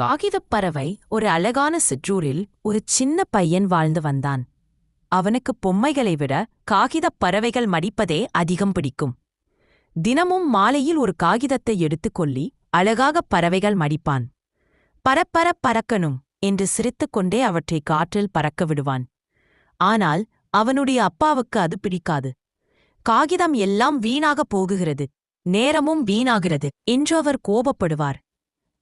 காகிதப் பறவை ஒரு அழகான சிற்றூரில் ஒரு சின்ன பையன் வாழ்ந்து வந்தான். அவனுக்கு பொம்மைகளை விட காகிதப் பறவைகள் மடிப்பதே அதிகம் பிடிக்கும். தினமும் மாலையில் ஒரு காகிதத்தை எடுத்துக் கொள்ளி அழகாக பறவைகள் மடிப்பான். பரப்பர பறக்கணும் என்று சிரித்துக்கொண்டே அவற்றை காற்றில் பறக்க விடுவான். ஆனால் அவனுடைய அப்பாவுக்கு அது பிடிக்காது. காகிதம் எல்லாம் வீணாகப் போகுகிறது. நேரமும் வீணாகிறது என்று அவர் கோபப்படுவார்.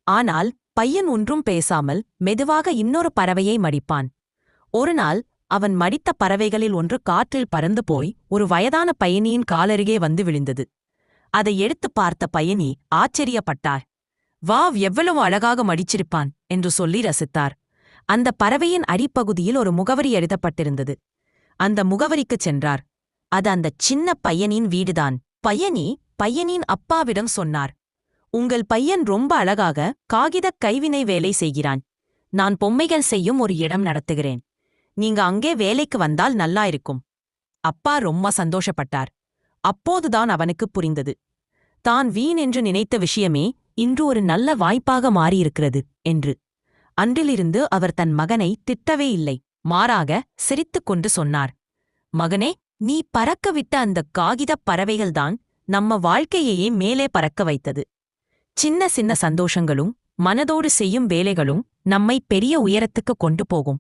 ஆனால் பையன் ஒன்றும் பேசாமல் மெதுவாக இன்னொரு பறவையை மடிப்பான். ஒருநாள் அவன் மடித்த பறவைகளில் ஒன்று காற்றில் பறந்து போய் ஒரு வயதான பயணியின் காலருகே வந்து விழுந்தது. அதை எடுத்துப் பார்த்த பயணி ஆச்சரியப்பட்டார் வாவ் எவ்வளவு அழகாக மடிச்சிருப்பான் என்று சொல்லி ரசித்தார். அந்த பறவையின் அடிப்பகுதியில் ஒரு முகவரி எழுதப்பட்டிருந்தது. அந்த முகவரிக்குச் சென்றார். அது அந்த சின்ன பையனின் வீடுதான். பையனி பையனின் அப்பாவிடம் சொன்னார். உங்கள் பையன் ரொம்ப அழகாக காகிதக் கைவினை வேலை செய்கிறான். நான் பொம்மைகள் செய்யும் ஒரு இடம் நடத்துகிறேன். நீங்க அங்கே வேலைக்கு வந்தால் நல்லா இருக்கும். அப்பா ரொம்ப சந்தோஷப்பட்டார். அப்போதுதான் அவனுக்கு புரிந்தது. தான் வீண் என்று நினைத்த விஷயமே இன்று ஒரு நல்ல வாய்ப்பாக மாறியிருக்கிறது என்று. அன்றிலிருந்து அவர் தன் மகனை திட்டவே இல்லை. மாறாக சிரித்துக் கொண்டு சொன்னார். மகனே நீ பறக்கவிட்ட அந்த காகிதப் பறவைகள்தான் நம்ம வாழ்க்கையையே மேலே பறக்க வைத்தது. சின்ன சின்ன சந்தோஷங்களும் மனதோடு செய்யும் வேலைகளும் நம்மை பெரிய உயரத்துக்கு கொண்டு போகும்.